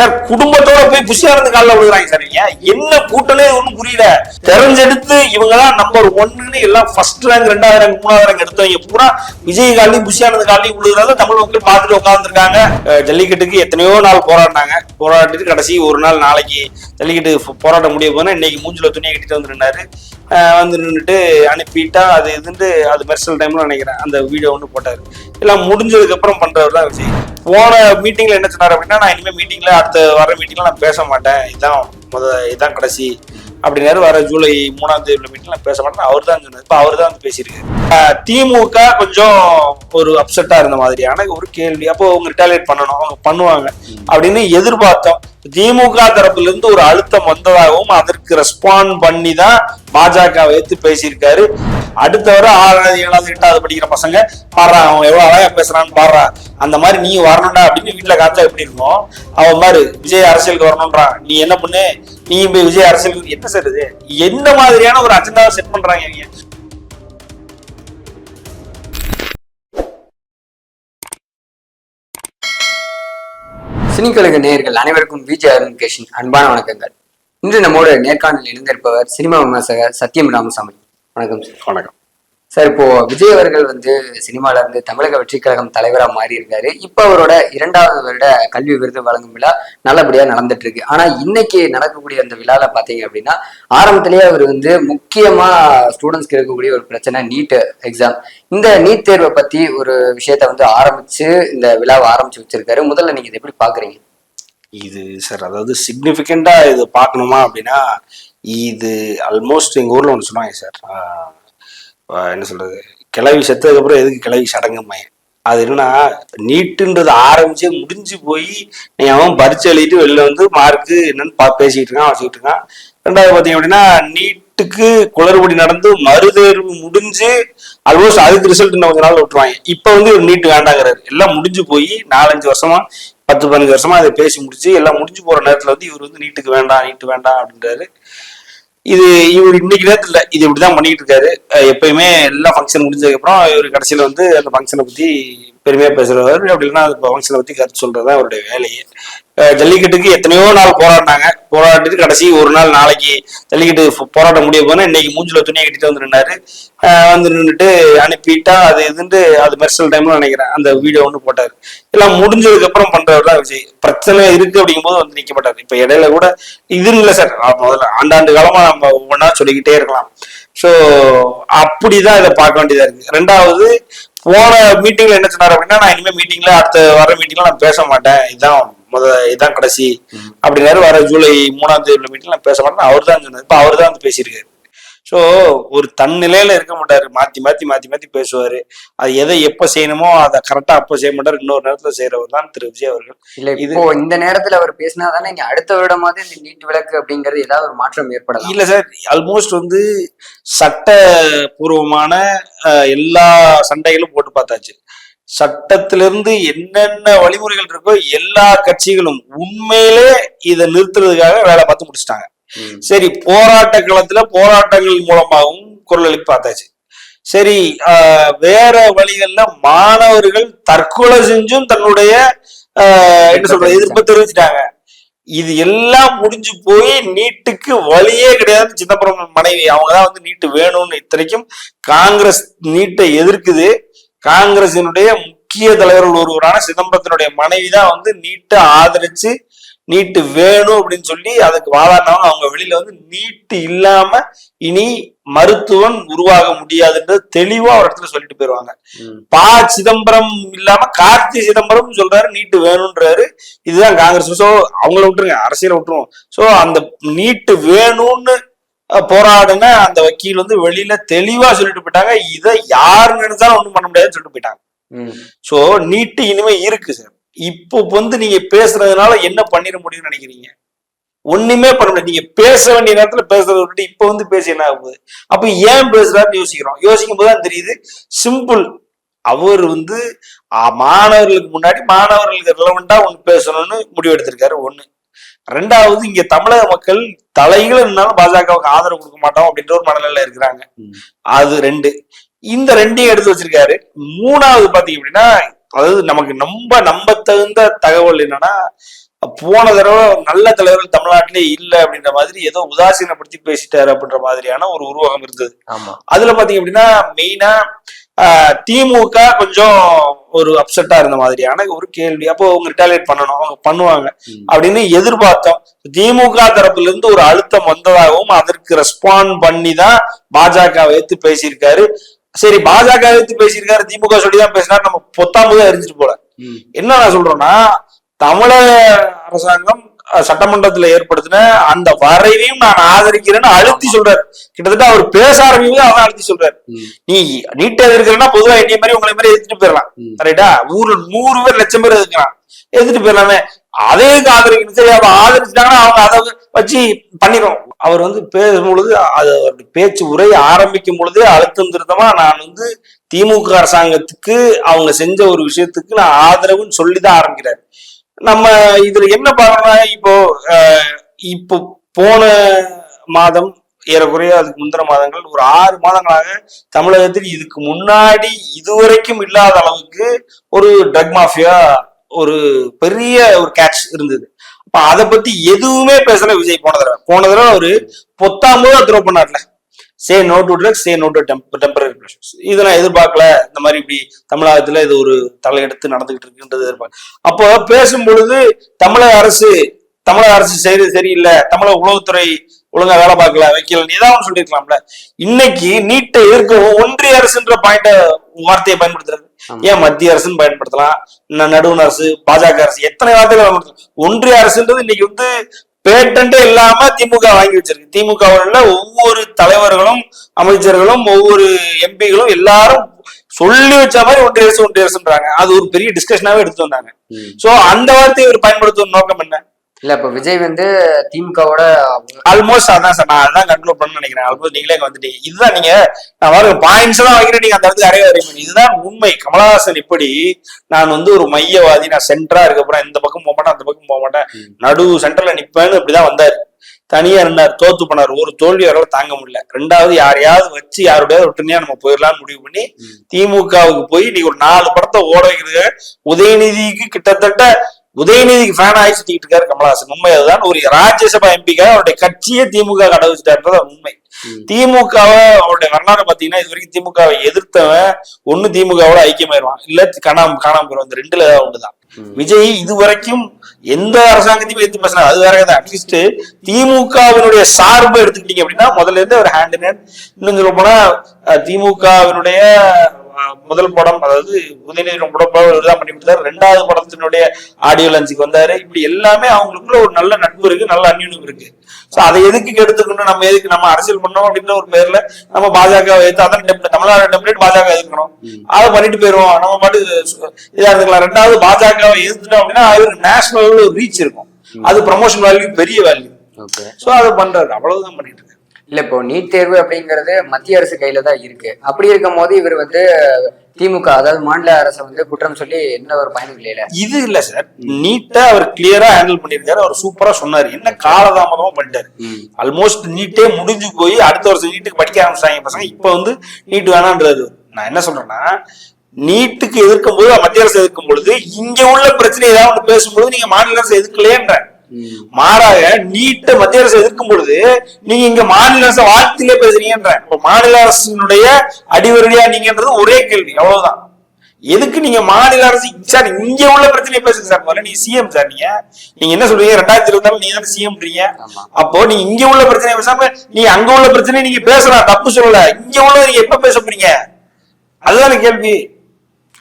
Sir குடும்பத்தோட போய் புஷியானது காலில் விழுகிறாங்க சார். நீங்க என்ன கூட்டலே ஒன்றும் புரியல. தெரிஞ்செடுத்து இவங்க தான் நம்பர் ஒன்னு எல்லாம் ஃபர்ஸ்ட் ரேங்க் ரெண்டாவது ரேங்க் மூணாவது ரேங்க் எடுத்தவங்க பூரா விஜய் காலையும் புஷியானது காலையும் விழுகிறத தமிழ் மக்கள் பார்த்துட்டு உட்காந்துருக்காங்க ஜல்லிக்கட்டுக்கு எத்தனையோ நாள் போராடினாங்க. போராடிட்டு கடைசி ஒரு நாள் நாளைக்கு ஜல்லிக்கட்டு ஃப- போராட்டம் முடிய போனா இன்னைக்கு மூஞ்சில துணியை கட்டிட்டு வந்துருந்தாரு. வந்து நின்றுட்டு அனுப்பிட்டா அது இதுன்ட்டு அது மெர்சல் டைம்ல நினைக்கிறேன். அந்த வீடியோ ஒன்று போட்டார். எல்லாம் முடிஞ்சதுக்கு அப்புறம் பண்றவர் தான் விஜய். போன மீட்டிங்ல என்ன சொன்னார் அப்படின்னா நான் இனிமேல் மீட்டிங்ல அடுத்த வர மீட்டிங்ல நான் பேச மாட்டேன். இதான் முத இதான் கடைசி. அப்படின்னாரு வர ஜூலை மூணாம் தேதி மீட்டிங்ல நான் பேச மாட்டேன். அவர் தான் சொன்னார். இப்போ அவர் தான் வந்து பேசியிருக்காரு. திமுக கொஞ்சம் ஒரு அப்செட்டா இருந்த மாதிரியான ஒரு கேள்வி. அப்போ அவங்க ரிட்டாலியேட் பண்ணணும். அவங்க பண்ணுவாங்க. அப்படின்னு எதிர்பார்த்தோம். திமுக தரப்புல இருந்து ஒரு அழுத்தம் வந்ததாகவும் அதற்கு ரெஸ்பாண்ட் பண்ணி தான் பாஜக வைத்து பேசியிருக்காரு. அடுத்த வர ஆறாவது ஏழாவது எட்டாவது படிக்கிற பசங்க பாடுறா அவன் எவ்வளவு அழகா பேசுறான்னு பாடுறா. அந்த மாதிரி நீ வரணும்டா அப்படின்னு வீட்டுல காத்தா எப்படி இருக்கும்? அவன் மாதிரி விஜய் அரசியலுக்கு வரணும்ன்றான். நீ என்ன பண்ணு? நீ போய் விஜய் அரசியலுக்கு என்ன சார் இது? என்ன மாதிரியான ஒரு அஜெண்டாவை செட் பண்றாங்க இவங்க? சினிக்கழக நேயர்கள் அனைவருக்கும் விஜய் அருண்கேஷன் அன்பான வணக்கங்கள். இன்று நம்மோடு நேர்காணலில் இணைந்திருப்பவர் சினிமா விமர்சகர் சத்யம் ராமசாமி. வணக்கம் சார். வணக்கம். சார் இப்போ விஜய் அவர்கள் வந்து சினிமால இருந்து தமிழக வெற்றிக் கழகம் தலைவரா மாறி இருக்காரு இப்போ அவரோட இரண்டாவது வருட கல்வி விருது வழங்கும் விழா நல்லபடியா நடந்துட்டு இருக்கு ஆனா இன்னைக்கு நடக்கக்கூடிய அந்த விழால பாத்தீங்க அப்படின்னா ஆரம்பத்திலேயே அவர் வந்து முக்கியமா ஸ்டூடெண்ட்ஸ்க்கு இருக்கக்கூடிய ஒரு பிரச்சனை நீட் எக்ஸாம் இந்த நீட் தேர்வை பத்தி ஒரு விஷயத்த வந்து ஆரம்பிச்சு இந்த விழாவை ஆரம்பிச்சு வச்சிருக்காரு. முதல்ல நீங்க இதை எப்படி பாக்குறீங்க? இது சார் அதாவது சிக்னிஃபிகண்டா இது பார்க்கணுமா அப்படின்னா இது ஆல்மோஸ்ட் எங்கள் ஊரில் ஒன்று சொன்னாங்க சார் என்ன சொல்கிறது கிளவி செத்ததுக்கப்புறம் எதுக்கு கிளவி சடங்குமே அது என்னன்னா நீட்டுன்றது ஆரம்பிச்சே முடிஞ்சு போய் நீ அவன் பரிச்சு எழுதிட்டு வெளில வந்து மார்க்கு என்னன்னு பா பேசிக்கிட்டு இருக்கான் வச்சுக்கிட்டு இருக்கான். ரெண்டாவது பார்த்தீங்க அப்படின்னா நீட்டுக்கு குளறுபடி நடந்து மறுதேர்வு முடிஞ்சு ஆல்மோஸ்ட் அதுக்கு ரிசல்ட் இன்னும் கொஞ்ச நாள் விட்டுருவாங்க. இப்போ வந்து ஒரு நீட்டு வேண்டாங்கிறாரு. எல்லாம் முடிஞ்சு போய் நாலஞ்சு வருஷமா பத்து பதினஞ்சு வருஷமா அதை பேசி முடிச்சு எல்லாம் முடிஞ்சு போற நேரத்துல வந்து இவர் வந்து நீட்டுக்கு வேண்டாம் நீட்டு வேண்டாம் அப்படின்றாரு. இது இவர் இன்னைக்கு நேரத்துல இது இப்படிதான் பண்ணிக்கிட்டு இருக்காரு. எப்பயுமே எல்லா ஃபங்க்ஷன் முடிஞ்சதுக்கு அப்புறம் இவர் கடைசியில வந்து அந்த ஃபங்க்ஷனை பத்தி பெருமையா பேசுறவர் அப்படி இல்லைன்னா அந்த பற்றி பத்தி கருத்து சொல்றதுதான் அவருடைய வேலையே. ஜல்லிக்கட்டுக்கு எத்தனையோ நாள் போராடினாங்க. போராடிட்டு கடைசி ஒரு நாள் நாளைக்கு ஜல்லிக்கட்டு போராட்ட போராட்டம் முடிய போனா இன்னைக்கு மூஞ்சில துணியை கட்டிட்டு வந்து நின்னாரு. வந்து நின்றுட்டு அனுப்பிட்டா அது இதுன்ட்டு அது மெர்சல் டைம்ல நினைக்கிறேன். அந்த வீடியோ ஒன்று போட்டாரு. எல்லாம் முடிஞ்சதுக்கு அப்புறம் பண்றவர் தான் விஜய். பிரச்சனை இருக்கு அப்படிங்கும்போது வந்து நிக்க மாட்டாரு. இப்ப இடையில கூட இது இல்லை சார். முதல்ல ஆண்டாண்டு காலமா நம்ம ஒவ்வொன்றா சொல்லிக்கிட்டே இருக்கலாம். ஸோ அப்படிதான் இதை பார்க்க வேண்டியதா இருக்கு. ரெண்டாவது போன மீட்டிங்ல என்ன சொன்னார் அப்படின்னா நான் இனிமே மீட்டிங்ல அடுத்த வர மீட்டிங்ல நான் பேச மாட்டேன். இதான் முத இதான் கடைசி. அப்படின்னாரு. வர ஜூலை மூணாம் தேதி உள்ள மீட்டிங்ல நான் பேச மாட்டேன். அவர் தான் சொன்னார். இப்ப அவர் தான் வந்து பேசியிருக்காரு. ஸோ ஒரு தன் நிலையில இருக்க மாட்டாரு. மாத்தி மாத்தி மாத்தி மாத்தி பேசுவாரு. அது எதை எப்ப செய்யணுமோ அதை கரெக்டா அப்ப செய்ய மாட்டாரு. இன்னொரு நேரத்துல செய்யறவர் தான் திரு விஜய் அவர்கள். இல்ல இது- இப்போ இந்த நேரத்துல அவர் பேசினா தானே இங்க அடுத்த வருடமாவது இந்த நீட் விளக்கு அப்படிங்கிறது ஏதாவது ஒரு மாற்றம் ஏற்படலாம். இல்ல சார் ஆல்மோஸ்ட் வந்து சட்ட பூர்வமான எல்லா சண்டைகளும் போட்டு பார்த்தாச்சு. சட்டத்திலிருந்து என்னென்ன வழிமுறைகள் இருக்கோ எல்லா கட்சிகளும் உண்மையிலே இதை நிறுத்துறதுக்காக வேலை பார்த்து முடிச்சிட்டாங்க. சரி போராட்ட களத்துல போராட்டங்கள் மூலமாகவும் குரல் எழுப்பி பார்த்தாச்சு. சரி வேற வழிகள்ல மாணவர்கள் தற்கொலை செஞ்சும் தன்னுடைய என்ன சொல்றது எதிர்ப்பு தெரிவிச்சிட்டாங்க. இது எல்லாம் முடிஞ்சு போய் நீட்டுக்கு வழியே கிடையாது. சிதம்பரம் மனைவி அவங்க தான் வந்து நீட்டு வேணும்னு இத்தனைக்கும் காங்கிரஸ் நீட்டை எதிர்க்குது. காங்கிரசினுடைய முக்கிய தலைவர்கள் ஒருவரான சிதம்பரத்தினுடைய மனைவி தான் வந்து நீட்டை ஆதரிச்சு நீட்டு வேணும் அப்படின்னு சொல்லி அதுக்கு வாதாடினவங்க அவங்க வெளியில வந்து நீட்டு இல்லாம இனி மருத்துவம் உருவாக முடியாதுன்றது தெளிவா ஒரு இடத்துல சொல்லிட்டு போயிருவாங்க. பா சிதம்பரம் இல்லாம கார்த்தி சிதம்பரம் சொல்றாரு நீட்டு வேணும்ன்றாரு இதுதான் காங்கிரஸ். சோ அவங்கள விட்டுருங்க அரசியலை விட்டுருவோம். சோ அந்த நீட்டு வேணும்னு போராடின அந்த வக்கீல் வந்து வெளியில தெளிவா சொல்லிட்டு போயிட்டாங்க. இதை யாரு நினைச்சாலும் ஒண்ணும் பண்ண முடியாதுன்னு சொல்லிட்டு போயிட்டாங்க. சோ நீட்டு இனிமே இருக்கு சார். இப்போ வந்து நீங்க பேசுறதுனால என்ன பண்ணிட முடியும்னு நினைக்கிறீங்க? ஒண்ணுமே பண்ண முடியாது நீங்க பேச வேண்டிய நேரத்துல பேசுறத விட்டுட்டு இப்ப வந்து பேசி என்ன ஆகுது? அப்ப ஏன் பேசுறாருன்னு யோசிக்கிறோம். யோசிக்கும் போதுதான் தெரியுது. சிம்பிள். அவர் வந்து மாணவர்களுக்கு முன்னாடி மாணவர்களுக்கு ரிலவெண்டா ஒண்ணு பேசணும்னு முடிவு எடுத்திருக்காரு. ஒண்ணு. ரெண்டாவது இங்க தமிழக மக்கள் தலைகளை இருந்தாலும் பாஜகவுக்கு ஆதரவு கொடுக்க மாட்டோம் அப்படின்ற ஒரு மனநிலையில இருக்கிறாங்க. அது ரெண்டு. இந்த ரெண்டையும் எடுத்து வச்சிருக்காரு. மூணாவது பாத்தீங்க அப்படின்னா அதாவது நமக்கு ரொம்ப நம்ப தகுந்த தகவல் என்னன்னா போன தடவை நல்ல தலைவர்கள் தமிழ்நாட்டிலே இல்ல அப்படின்ற மாதிரி ஏதோ உதாசீனப்படுத்தி பேசிட்டாரு அப்படின்ற மாதிரியான ஒரு உருவகம் இருந்தது. அதுல பாத்தீங்க அப்படின்னா மெயினா திமுக கொஞ்சம் ஒரு அப்செட்டா இருந்த மாதிரியான ஒரு கேள்வி. அப்போ அவங்க ரிட்டாலியேட் பண்ணணும் அவங்க பண்ணுவாங்க. அப்படின்னு எதிர்பார்த்தோம். திமுக தரப்புல இருந்து ஒரு அழுத்தம் வந்ததாகவும் அதற்கு ரெஸ்பாண்ட் பண்ணி தான் பாஜக வைத்து பேசியிருக்காரு. சரி பாஜக வைத்து பேசியிருக்காரு திமுக சொல்லி தான் பேசினாரு நம்ம பொத்தாம்பு எரிஞ்சிட்டு போல. என்ன நான் சொல்றேன்னா தமிழக அரசாங்கம் சட்டமன்றத்துல ஏற்படுத்தின அந்த வரைவையும் நான் ஆதரிக்கிறேன்னு அழுத்தி சொல்றாரு. கிட்டத்தட்ட அவர் பேச ஆரம்பிக்கும் அவன் அழுத்தி சொல்றாரு. நீ நீட்டை எதிர்க்கிறன்னா பொதுவா என்னைய மாதிரி உங்களை மாதிரி எதிர்த்து போயிடலாம். ரைட்டா ஊர்ல நூறு பேர் லட்சம் பேர் எதிர்க்கிறான் எதிர்த்து போயிடலாமே. அதே இதுக்கு ஆதரிக்கணும் சரி அவ ஆதரிச்சிட்டாங்கன்னா அவங்க அதை வச்சு பண்ணிடும் அவர் வந்து பேசும் பொழுது அது அவருடைய பேச்சு உரை ஆரம்பிக்கும் பொழுதே அழுத்தம் திருத்தமா நான் வந்து திமுக அரசாங்கத்துக்கு அவங்க செஞ்ச ஒரு விஷயத்துக்கு நான் ஆதரவுன்னு சொல்லிதான் ஆரம்பிக்கிறாரு. நம்ம இதுல என்ன பார்க்கணும்னா இப்போ இப்போ போன மாதம் ஏறக்குறைய அதுக்கு முந்தின மாதங்கள் ஒரு ஆறு மாதங்களாக தமிழகத்தில் இதுக்கு முன்னாடி இதுவரைக்கும் இல்லாத அளவுக்கு ஒரு ட்ரக் மாஃபியா ஒரு பெரிய ஒரு கேட்ச் இருந்தது. அப்ப அதை பத்தி எதுவுமே பேசல விஜய் போன தடவை. போன தடவை ஒரு பொத்தாம்பு தான் throw பண்ணார்ல. Say no to drugs say no to temporary pressures இதை நான் எதிர்பார்க்கல. இந்த மாதிரி இப்படி தமிழகத்துல இது ஒரு தலையெடுத்து நடந்துகிட்டு இருக்குன்றது எதிர்பார்க்க அப்போ பேசும் பொழுது தமிழக அரசு தமிழக அரசு செய்யறது சரியில்லை. தமிழக உளவுத்துறை ஒழுங்கா வேலை பார்க்கல வைக்கல ஏதாவது ஒண்ணு சொல்லிருக்கலாம்ல இன்னைக்கு நீட்டை எதிர்க்கவும் ஒன்றிய அரசுன்ற பாயிண்ட வார்த்தையை பயன்படுத்துறது. ஏன் மத்திய அரசுன்னு பயன்படுத்தலாம்? ந- நடுவண் அரசு பாஜக அரசு எத்தனை வார்த்தைகள் பயன்படுத்தலாம்? ஒன்றிய அரசுன்றது இன்னைக்கு வந்து பேட்டன்ட்டே இல்லாம திமுக வாங்கி வச்சிருக்கு. திமுக உள்ள ஒவ்வொரு தலைவர்களும் அமைச்சர்களும் ஒவ்வொரு எம்பிகளும் எல்லாரும் சொல்லி வச்ச மாதிரி ஒன்றிய அரசு ஒன்றிய அரசுன்றாங்க. அது ஒரு பெரிய டிஸ்கஷனாவே எடுத்து வந்தாங்க. சோ அந்த வார்த்தையை இவர் பயன்படுத்தும் நோக்கம் என்ன? இல்ல இப்ப விஜய் வந்து திமுகவோட ஆல்மோஸ்ட் அதான் சார் நான் அதான் கண்ட்ரோல் பண்ண நினைக்கிறேன். ஆல்மோஸ்ட் நீங்களே வந்துட்டீங்க. இதுதான் நீங்க நான் வர பாயிண்ட்ஸ் தான் வைக்கிறேன் நீங்க அந்த இடத்துக்கு அடைய வரீங்க இதுதான் உண்மை. கமலஹாசன் இப்படி நான் வந்து ஒரு மையவாதி. நான் சென்டரா இருக்க போறேன். இந்த பக்கம் போக மாட்டேன் அந்த பக்கம் போக மாட்டேன். நடு சென்டர்ல நிப்பேன்னு இப்படிதான் வந்தாரு. தனியா இருந்தார் தோத்து போனார். ஒரு தோல்வி அவரால் தாங்க முடியல. ரெண்டாவது யாரையாவது வச்சு யாருடைய ஒட்டுமையா நம்ம போயிடலாம்னு முடிவு பண்ணி. திமுகவுக்கு போய் இன்னைக்கு ஒரு நாலு படத்தை ஓட வைக்கிறது உதயநிதிக்கு கிட்டத்தட்ட உதயநிதிக்கு ஃபேன் ஆகி சுத்திட்டு இருக்காரு கமலஹாசன். உண்மை அதுதான். ஒரு ராஜ்யசபா எம்பிக்காக அவருடைய கட்சியே திமுக கடை வச்சுட்டாருன்றது உண்மை. திமுகவை அவருடைய வரலாறு பாத்தீங்கன்னா இது வரைக்கும் திமுகவை எதிர்த்தவன் ஒண்ணு திமுகவோட ஐக்கியமாயிருவான். இல்ல காணாம காணாம போயிடும் அந்த ரெண்டுல ஏதாவது ஒண்ணுதான். விஜய் இது வரைக்கும் எந்த அரசாங்கத்தையும் எதிர்த்து பேசினா அது வேற கதை. அட்லீஸ்ட் திமுகவினுடைய சார்பை எடுத்துக்கிட்டீங்க அப்படின்னா முதல்ல இருந்து ஒரு ஹேண்ட் இன் ஹேண்ட் இன்னும் சொல்ல போனா திமுகவினுடைய முதல் படம் அதாவது உதயநிதி ரொம்ப தான் பண்ணி கொடுத்தாரு. ரெண்டாவது படத்தினுடைய ஆடியோ லஞ்சுக்கு வந்தாரு. இப்படி எல்லாமே அவங்களுக்குள்ள ஒரு நல்ல நட்பு இருக்கு நல்ல அந்யூனம் இருக்கு. சோ அதை எதுக்கு கெடுத்துக்கணும் நம்ம எதுக்கு நம்ம அரசியல் பண்ணோம் அப்படின்ற ஒரு பேர்ல நம்ம பாஜக எடுத்து அதான் தமிழ்நாடு டெம்ப்ளேட் பாஜக எதிர்க்கணும். ம். அதை பண்ணிட்டு போயிருவோம். நம்ம பாட்டு இதா இருந்துக்கலாம். ரெண்டாவது பாஜகவை எதிர்த்துட்டோம் அப்படின்னா அவருக்கு நேஷனல் ரீச் இருக்கும். அது ப்ரமோஷன் வேல்யூ பெரிய வேல்யூ சோ அதை பண்றாரு அவ்வளவுதான் பண்ணிட்டு இல்ல இப்போ நீட் தேர்வு அப்படிங்கிறது மத்திய அரசு கையில தான் இருக்கு. அப்படி இருக்கும் போது இவர் வந்து திமுக அதாவது மாநில அரசை வந்து குற்றம் சொல்லி என்ன ஒரு பயனும் இல்லையில? இது இல்ல சார். நீட்டா அவர் கிளியரா ஹேண்டில் பண்ணிருக்காரு அவர் சூப்பரா சொன்னாரு. என்ன காலதாமதமா பண்ணிட்டாரு. ஆல்மோஸ்ட் நீட்டே முடிஞ்சு போய் அடுத்த வருஷம் நீட்டுக்கு படிக்க ஆரம்பிச்சாங்க பசங்க. இப்ப வந்து நீட் வேணான்றாரு நான் என்ன சொல்றேன்னா நீட்டுக்கு எதிர்க்கும் போது மத்திய அரசு எதிர்க்கும் பொழுது இங்க உள்ள பிரச்சனை ஏதாவது பேசும்போது நீங்க மாநில அரசு எதிர்க்கலையேன்ற மாறாக நீட்டை மத்திய அரசு எதிர்க்கும் பொழுது நீங்க இங்க மாநில அரசு வாழ்த்திலே பேசுறீங்கன்ற. இப்ப மாநில அரசினுடைய அடிவரடியா நீங்கன்றது ஒரே கேள்வி அவ்வளவுதான். எதுக்கு நீங்க மாநில அரசு சார் இங்க உள்ள பிரச்சனையை பேசுங்க சார் முதல்ல நீங்க சிஎம் சார் நீங்க. நீங்க என்ன சொல்றீங்க? ரெண்டாயிரத்தி இருபத்தி நீங்க தானே சிஎம்ன்றீங்க. அப்போ நீங்க இங்க உள்ள பிரச்சனையை பேசாம நீங்க அங்க உள்ள பிரச்சனையை நீங்க பேசலாம் தப்பு சொல்லல. இங்க உள்ள நீங்க எப்ப பேச போறீங்க? அதுதான கேள்வி.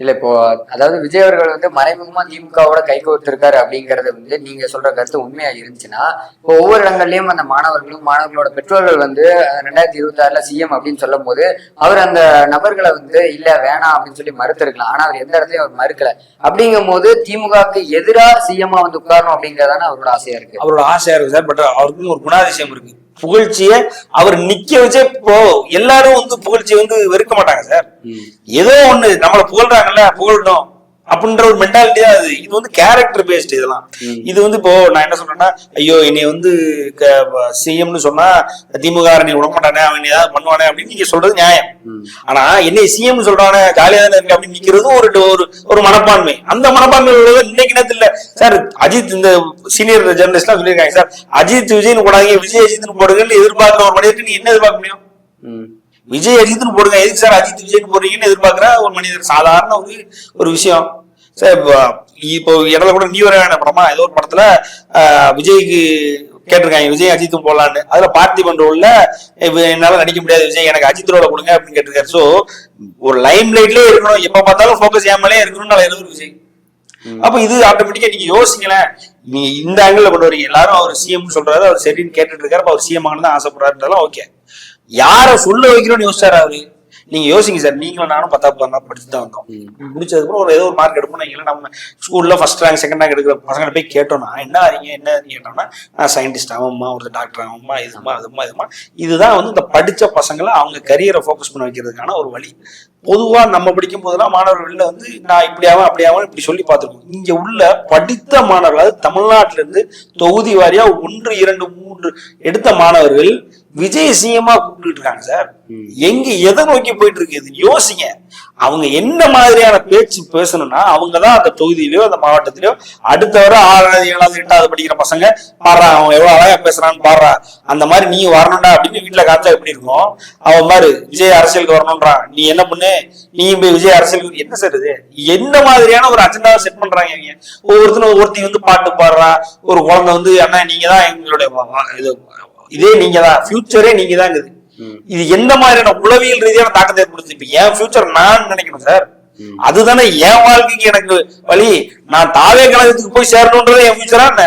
இல்ல இப்போ அதாவது விஜய் அவர்கள் வந்து மறைமுகமா திமுகவோட கை கோர்த்திருக்காரு அப்படிங்கறது வந்து நீங்க சொல்ற கருத்து உண்மையா இருந்துச்சுன்னா இப்போ ஒவ்வொரு இடங்கள்லயும் அந்த மாணவர்களும் மாணவர்களோட பெற்றோர்கள் வந்து ரெண்டாயிரத்தி இருபத்தி ஆறுல சிஎம் அப்படின்னு சொல்லும் போது அவர் அந்த நபர்களை வந்து இல்ல வேணாம் அப்படின்னு சொல்லி மறுத்திருக்கலாம். ஆனா அவர் எந்த இடத்துலயும் அவர் மறுக்கல. அப்படிங்கும் போது திமுகவுக்கு எதிரா சிஎம்மா வந்து உட்காரணும் அப்படிங்கறதான அவரோட ஆசையா இருக்கு? அவரோட ஆசையா இருக்கு சார். பட் அவருக்குன்னு ஒரு குணாதிசயம் இருக்கு. புகழ்ச்சியை அவர் நிக்க வச்சே இப்போ எல்லாரும் வந்து புகழ்ச்சியை வந்து வெறுக்க மாட்டாங்க சார். ஏதோ ஒண்ணு நம்மள புகழ்றாங்கல்ல புகழட்டும் அப்படின்ற ஒரு மென்டாலிட்டி தான் அது. இது வந்து கேரக்டர் பேஸ்ட் இதெல்லாம். இது வந்து இப்போ நான் என்ன சொல்றேன்னா ஐயோ என்னை வந்து சிஎம்னு சொன்னா திமுக நீ விட மாட்டானே அவன் ஏதாவது பண்ணுவானே அப்படின்னு நீங்க சொல்றது நியாயம். ஆனா என்னை சிஎம் சொல்றானே ஜாலியா தானே இருக்கு அப்படின்னு நிக்கிறது ஒரு ஒரு ஒரு மனப்பான்மை. அந்த மனப்பான்மை இன்னைக்கு நேரத்துல இல்ல சார் அஜித் இந்த சீனியர் ஜெர்னலிஸ்ட்லாம் சொல்லியிருக்காங்க. சார் அஜித் விஜய்னு போடாதீங்க விஜய் அஜித்னு போடுங்கன்னு எதிர்பார்க்கிற ஒரு மனிதருக்கு நீ என்ன எதிர்பார்க்க முடியும். விஜய் அஜித்னு போடுங்க. எதுக்கு சார் அஜித் விஜய்னு போடுறீங்கன்னு எதிர்பார்க்கிற? ஒரு மனிதர். சாதாரண ஒரு ஒரு விஷயம். சார் இப்போ இப்போ இடத்துல கூட நீ வரையான படமா ஏதோ ஒரு படத்துல விஜய்க்கு கேட்டிருக்காங்க. விஜய் அஜித்தும் போடலான்னு. அதுல பார்த்திபன் ரோல்ல என்னால நடிக்க முடியாது. விஜய் எனக்கு அஜித் ரோல கொடுங்க அப்படின்னு கேட்டிருக்காரு. சோ ஒரு லைம் லைட்லயே இருக்கணும். எப்ப பார்த்தாலும் ஃபோக்கஸ் ஏமாலே இருக்கணும்னு எழுதுற விஜய். அப்ப இது ஆட்டோமேட்டிக்கா நீங்க யோசிங்களேன். நீங்க இந்த ஆங்கிள் கொண்டு வரீங்க. எல்லாரும் அவர் சிஎம் சொல்றாரு. அவர் சரின்னு கேட்டுட்டு இருக்காரு. அவர் சிஎம் ஆகணும் ஆசைப்படுறாருன்றதெல்லாம் ஓகே யார சொல்ல வைக்கிறோம்னு யோசிச்சாரு அவரு? நீங்க யோசிங்க சார். நீங்களும் நானும் பத்தாவது பன்னெண்டு படிச்சு தான் வந்தோம். முடிச்சதுக்கு ஒரு ஏதோ ஒரு மார்க் எடுப்போம் நீங்க நம்ம ஸ்கூல்ல ஃபர்ஸ்ட் ரேங்க் செகண்ட் ரேங்க் எடுக்கிற பசங்களை போய் கேட்டோம்னா என்ன ஆறீங்க என்ன கேட்டோம்னா நான் சயின்டிஸ்ட் ஆகும்மா ஒரு டாக்டர் ஆகும்மா இதுமா அதுமா இதுமா இதுதான் வந்து இந்த படிச்ச பசங்களை அவங்க கரியரை ஃபோக்கஸ் பண்ண வைக்கிறதுக்கான ஒரு வழி. பொதுவா நம்ம படிக்கும் போதெல்லாம் மாணவர்கள்ல வந்து நான் இப்படி ஆகும் அப்படி ஆகும் இப்படி சொல்லி பார்த்திருக்கோம் இங்க உள்ள படித்த மாணவர்கள் அதாவது தமிழ்நாட்டில இருந்து தொகுதி வாரியா ஒன்று இரண்டு மூன்று எடுத்த மாணவர்கள் விஜய் சிஎம்மா கூப்பிட்டு இருக்காங்க சார் எங்க எதை நோக்கி போயிட்டு இருக்கு யோசிங்க. அவங்க என்ன மாதிரியான பேச்சு பேசணும்னா அவங்க தான் அந்த தொகுதியிலயோ அந்த மாவட்டத்திலயோ அடுத்த வர ஆறாவது ஏழாவது எட்டாவது படிக்கிற பசங்க பாடுறா அவன் எவ்வளவு அழகா பேசுறான்னு பாடுறா. அந்த மாதிரி நீ வரணும்டா அப்படின்னு வீட்டுல காமிச்சா எப்படி இருக்கும்? அவன் பாரு விஜய் அரசியலுக்கு வரணும்ன்றான். நீ என்ன பண்ணு? நீ போய் விஜய் அரசியலுக்கு என்ன சார் இது? என்ன மாதிரியான ஒரு அஜெண்டாவை செட் பண்றாங்க இவங்க? ஒவ்வொருத்தரும் ஒருத்தி வந்து பாட்டு பாடுறா. ஒரு குழந்தை வந்து அண்ணா நீங்க தான் எங்களுடைய இது நீங்க தான் ஃபியூச்சரே நீங்க தான் இது எந்த மாதிரியான உளவியல் ரீதியான தாக்கத்தை ஏற்படுத்துது? இப்ப என் ஃபியூச்சர் நான் நினைக்கணும் சார் அதுதானே என் வாழ்க்கைக்கு எனக்கு வழி. நான் தாவே கழகத்துக்கு போய் சேரணும்ன்றது என் ஃபியூச்சரா என்ன?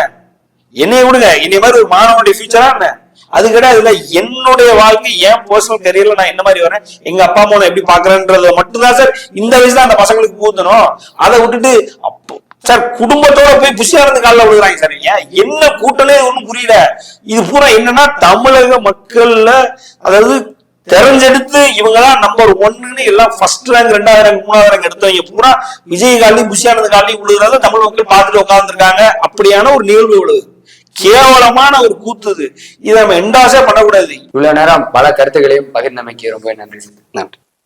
என்னைய விடுங்க. என்னை மாதிரி ஒரு மாணவனுடைய ஃபியூச்சரா என்ன? அது கிடையாது இல்ல. என்னுடைய வாழ்க்கை என் பர்சனல் கரியர்ல நான் என்ன மாதிரி வரேன்? எங்க அப்பா அம்மா எப்படி பாக்குறேன்றத மட்டும்தான் சார் இந்த வயசுல அந்த பசங்களுக்கு பூத்தணும் அதை விட்டுட்டு அப்போ சார் குடும்பத்தோட போய் புஷியா இருந்து காலில் விழுகிறாங்க சார் ஏன் என்ன கூட்டமே ஒண்ணும் புரியல. இது பூரா என்னன்னா தமிழக மக்கள்ல அதாவது தெரிஞ்செடுத்து இவங்கதான் நம்பர் ஒன்னு எல்லாம் ஃபர்ஸ்ட் ரேங்க் ரெண்டாவது ரேங்க் மூணாவது ரேங்க் எடுத்தவங்க. பூரா விஜய் காலையும் புஷியானது காலையும் விழுகிறத தமிழ் மக்கள் பார்த்துட்டு உட்காந்துருக்காங்க அப்படியான ஒரு நிகழ்வு விழுது கேவலமான ஒரு கூத்துது. இதை நம்ம எண்டாசே பண்ணக்கூடாது. இவ்வளவு நேரம் பல கருத்துக்களையும் பகிர்ந்தமைக்கு ரொம்ப நன்றி. நன்றி.